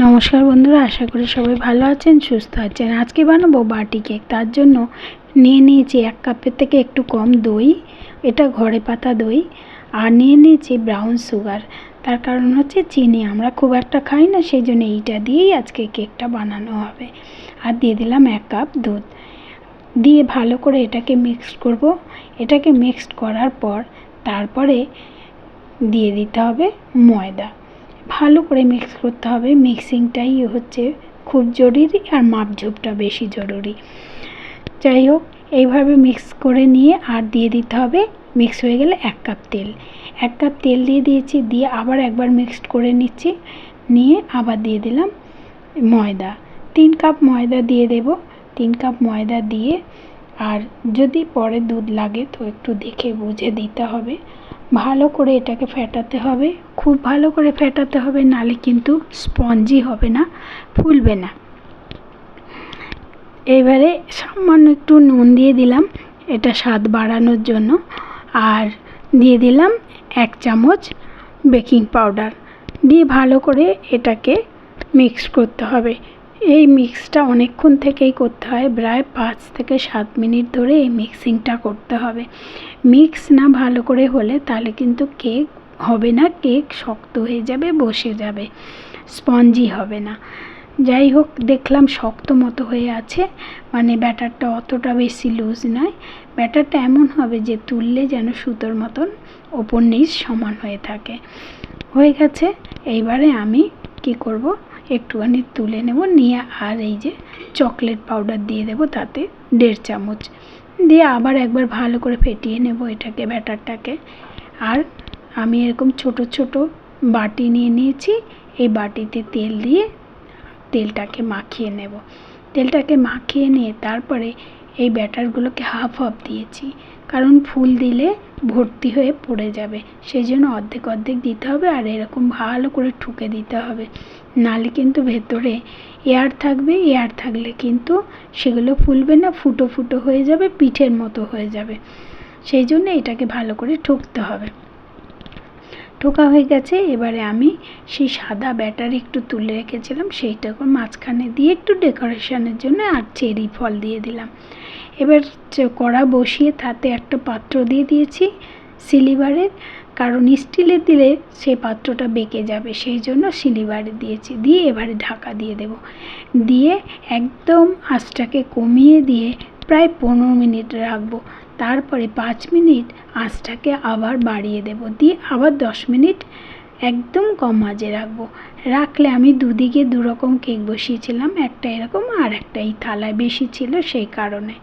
নমস্কার বন্ধুরা, আশা করি সবাই ভালো আছেন, সুস্থ আছেন। আজকে বানাবো বাটি কেক, তার জন্য নিয়ে নিয়েছি এক কাপের থেকে একটু কম দই, এটা ঘরে পাতা দই, আর নিয়ে নিয়েছি ব্রাউন সুগার। তার কারণ হচ্ছে চিনি, আমরা খুব একটা খাই না, সেই জন্য এইটা দিয়েই আজকে কেকটা বানানো হবে। আর দিয়ে দিলাম এক কাপ দুধ। দিয়ে ভালো করে এটাকে মিক্সড করব। এটাকে মিক্সড করার পর তারপরে দিয়ে দিতে হবে ময়দা। ভালো করে মিক্স করতে হবে। মিক্সিংটাই হচ্ছে খুব জরুরি আর মাপঝোপটা বেশি জরুরি। যাই হোক, এইভাবে মিক্স করে নিয়ে আর দিয়ে দিতে হবে। মিক্স হয়ে গেলে এক কাপ তেল। এক কাপ তেল দিয়ে দিয়েছি, দিয়ে আবার একবার মিক্সড করে নিচ্ছি। নিয়ে আবার দিয়ে দিলাম ময়দা। তিন কাপ ময়দা দিয়ে দেব। তিন কাপ ময়দা দিয়ে আর যদি পরে দুধ লাগে তো একটু দেখে বুঝে দিতে হবে। ভালো করে এটাকে ফেটাতে হবে। খুব ভালো করে ফেটাতে হবে, নালে কিন্তু স্পঞ্জি হবে না, ফুলবে না। এবারে সামান্য একটু নুন দিয়ে দিলাম, এটা স্বাদ বাড়ানোর জন্য। আর দিয়ে দিলাম এক চামচ বেকিং পাউডার। দিয়ে ভালো করে এটাকে মিক্স করতে হবে। এই মিক্সটা অনেকক্ষণ থেকেই করতে হয়। প্রায় পাঁচ থেকে সাত মিনিট ধরে এই মিক্সিংটা করতে হবে। মিক্স না ভালো করে হলে তাহলে কিন্তু কেক হবে না। কেক শক্ত হয়ে যাবে, বসে যাবে। স্পঞ্জি হবে না। যাই হোক, দেখলাম শক্ত মতো হয়ে আছে। মানে ব্যাটারটা অতটা বেশি লুজ নয়। ব্যাটারটা এমন হবে যে তুললে যেন সুতোর মতন ওপর নিচ সমান হয়ে থাকে। হয়ে গেছে। এইবারে আমি কি করব? একটুখানি তুলে নেব, নিয়ে আর এই যে চকলেট পাউডার দিয়ে দেবো তাতে দেড় চামচ। দিয়ে আবার একবার ভালো করে ফেটিয়ে নেব এটাকে, ব্যাটারটাকে। আর আমি এরকম ছোট ছোট বাটি নিয়ে নিয়েছি, এই বাটিতে তেল দিয়ে তেলটাকে মাখিয়ে নেব। তেলটাকে মাখিয়ে নিয়ে তারপরে এই ব্যাটারগুলোকে হাফ হাফ দিয়েছি। কারণ ফুল দিলে ভর্তি হয়ে পড়ে যাবে। সেই জন্য অর্ধেক অর্ধেক দিতে হবে আর এরকম ভালো করে ঠুকে দিতে হবে। নালে কিন্তু ভেতরে এয়ার থাকবে এয়ার থাকলে কিন্তু সেগুলো ফুলবে না, ফুটো ফুটো হয়ে যাবে, পিঠের মতো হয়ে যাবে। সেই জন্য এটাকে ভালো করে ঠুকতে হবে। ঠোকা হয়ে গেছে। এবারে আমি সেই সাদা ব্যাটার একটু তুলে রেখেছিলাম। সেইটাকে মাঝখানে দিয়ে একটু ডেকোরেশনের জন্য আর চেরি ফল দিয়ে দিলাম। এবার কড়া বসিয়ে তাতে একটা পাত্র দিয়ে দিয়েছি সিলিভারের। কারণ স্টিলে দিলে সেই পাত্রটা বেঁকে যাবে। সেই জন্য সিলিভারে দিয়েছি। দিয়ে এবারে ঢাকা দিয়ে দেব। দিয়ে একদম আঁচটাকে কমিয়ে দিয়ে প্রায় পনেরো মিনিট রাখব। তারপরে পাঁচ মিনিট আঁচটাকে আবার বাড়িয়ে দেব। দিয়ে আবার দশ মিনিট একদম কম আঁচে রাখব। রাখলে আমি দুদিকে দুরকম কেক বসিয়েছিলাম, একটা এরকম আর একটা এই থালায় বেশি ছিল সেই কারণে।